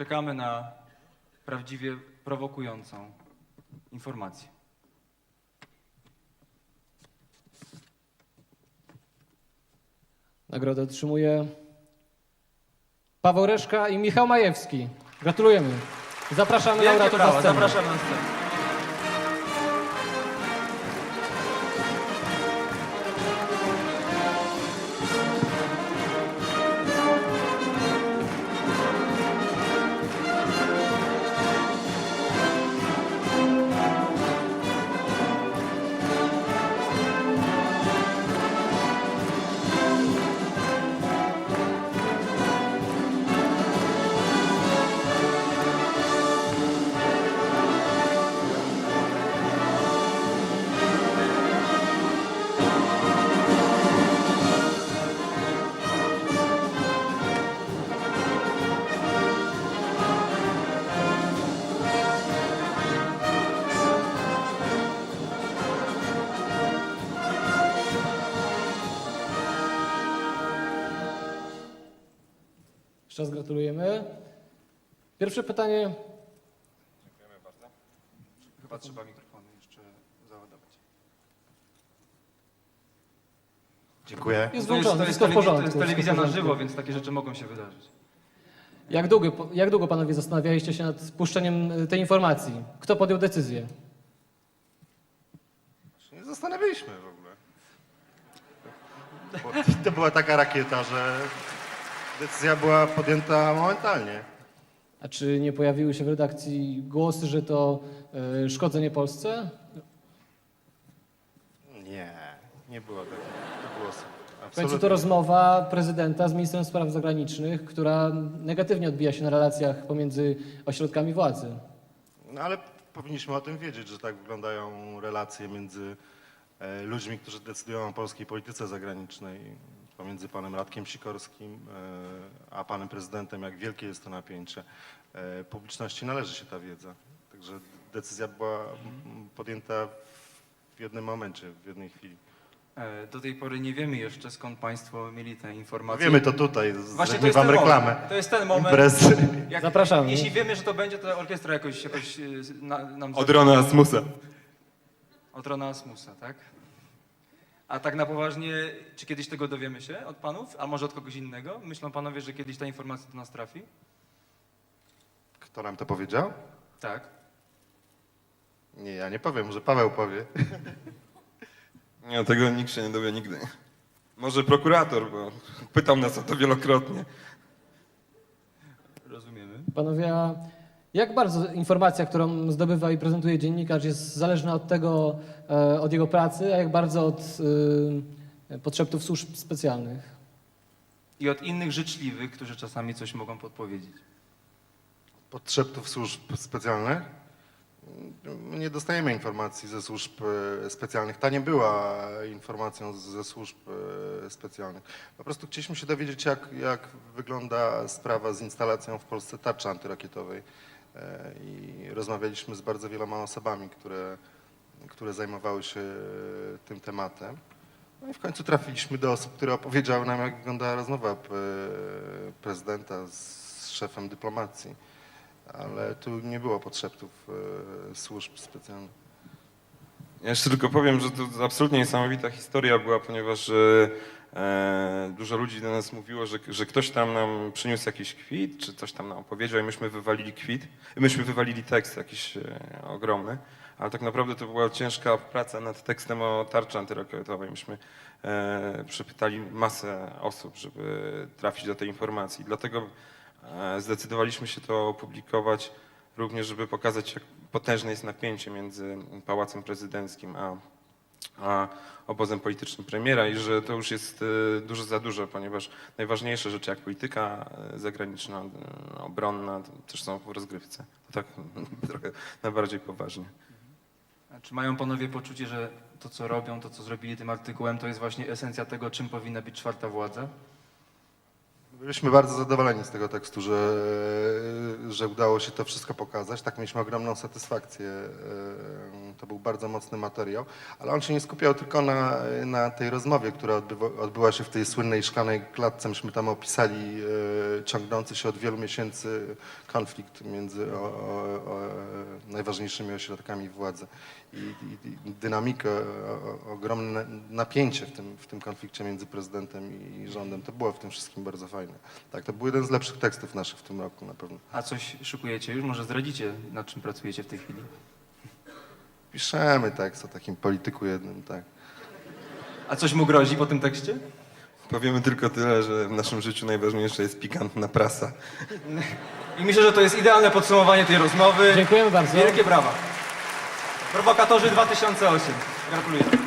czekamy na prawdziwie prowokującą informację. Nagrodę otrzymuje Paweł Reszka i Michał Majewski. Gratulujemy. Zapraszamy Wielkie laureatów na brawa, scenę. zapraszam na scenę. Jeszcze raz gratulujemy. Pierwsze pytanie. Chyba trzeba mikrofony jeszcze załadować. Dziękuję. Jest To jest, włączony, to jest, wszystko w telewi- porządku. to jest wszystko w telewizja na porządku. żywo, więc takie rzeczy mogą się wydarzyć. Jak długo, jak długo panowie zastanawialiście się nad spuszczeniem y, tej informacji? Kto podjął decyzję? Nie zastanawialiśmy w ogóle. Bo to była taka rakieta, że decyzja była podjęta momentalnie. A czy nie pojawiły się w redakcji głosy, że to y, szkodzenie Polsce? Nie, nie było takich głosów. W końcu Absolutnie. to rozmowa prezydenta z ministrem spraw zagranicznych, która negatywnie odbija się na relacjach pomiędzy ośrodkami władzy. No ale powinniśmy o tym wiedzieć, że tak wyglądają relacje między e, ludźmi, którzy decydują o polskiej polityce zagranicznej, pomiędzy panem Radkiem Sikorskim e, a panem prezydentem, jak wielkie jest to napięcie. E, Publiczności należy się ta wiedza. Także decyzja była podjęta w jednym momencie, w jednej chwili. E, Do tej pory nie wiemy jeszcze, skąd Państwo mieli te informacje. Wiemy to tutaj, Właśnie to jest wam ten reklamę. moment. To jest ten moment. Imprezy. Jak, Zapraszamy. Jeśli wiemy, że to będzie, to orkiestra jakoś, jakoś na, nam... Od Rona Asmusa. Od Rona Asmusa, tak? A tak na poważnie, czy kiedyś tego dowiemy się od panów, a może od kogoś innego? Myślą panowie, że kiedyś ta informacja do nas trafi? Kto nam to powiedział? Tak. Nie, ja nie powiem, może Paweł powie. Nie, tego nikt się nie dowie nigdy. Może prokurator, bo pytał nas o to wielokrotnie. Rozumiemy. Panowie, a jak bardzo informacja, którą zdobywa i prezentuje dziennikarz jest zależna od tego, e, od jego pracy, a jak bardzo od y, podszeptów służb specjalnych? I od innych życzliwych, którzy czasami coś mogą podpowiedzieć. Podszeptów służb specjalnych? My Nie dostajemy informacji ze służb e, specjalnych. Ta nie była informacją ze służb e, specjalnych. Po prostu chcieliśmy się dowiedzieć, jak, jak wygląda sprawa z instalacją w Polsce tarczy antyrakietowej. E, I rozmawialiśmy z bardzo wieloma osobami, które, które zajmowały się tym tematem. No i w końcu trafiliśmy do osób, które opowiedziały nam, jak wygląda rozmowa e, prezydenta z szefem dyplomacji. Ale tu nie było e, służb specjalnych. Ja jeszcze tylko powiem, że to absolutnie niesamowita historia była, ponieważ e, e, dużo ludzi do nas mówiło, że, że ktoś tam nam przyniósł jakiś kwit, czy coś tam nam opowiedział i myśmy wywalili kwit. Myśmy wywalili tekst jakiś e, ogromny, ale tak naprawdę to była ciężka praca nad tekstem o tarczy antyrakietowej. Myśmy e, przepytali masę osób, żeby trafić do tej informacji. Dlatego e, zdecydowaliśmy się to opublikować również, żeby pokazać, jak potężne jest napięcie między Pałacem Prezydenckim a, a obozem politycznym premiera i że to już jest e, dużo za dużo, ponieważ najważniejsze rzeczy jak polityka e, zagraniczna, e, obronna to też są w rozgrywce. To tak trochę najbardziej poważnie. A czy mają panowie poczucie, że to, co robią, to, co zrobili tym artykułem, to jest właśnie esencja tego, czym powinna być czwarta władza? Byliśmy bardzo zadowoleni z tego tekstu, że, że udało się to wszystko pokazać. Tak mieliśmy ogromną satysfakcję. To był bardzo mocny materiał, ale on się nie skupiał tylko na, na tej rozmowie, która odbywa, odbyła się w tej słynnej szklanej klatce. Myśmy tam opisali e, ciągnący się od wielu miesięcy konflikt między o, o, o, najważniejszymi ośrodkami władzy i, i, i dynamikę, ogromne napięcie w tym, w tym konflikcie między prezydentem i rządem. To było w tym wszystkim bardzo fajne. Tak, to był jeden z lepszych tekstów naszych w tym roku na pewno. A coś szykujecie już? Może zdradzicie, nad czym pracujecie w tej chwili? Piszemy tekst o takim polityku jednym, tak. A coś mu grozi po tym tekście? Powiemy tylko tyle, że w naszym życiu najważniejsza jest pikantna prasa. I myślę, że to jest idealne podsumowanie tej rozmowy. Dziękujemy bardzo. Wielkie brawa. Prowokatorzy 2008. Gratuluję.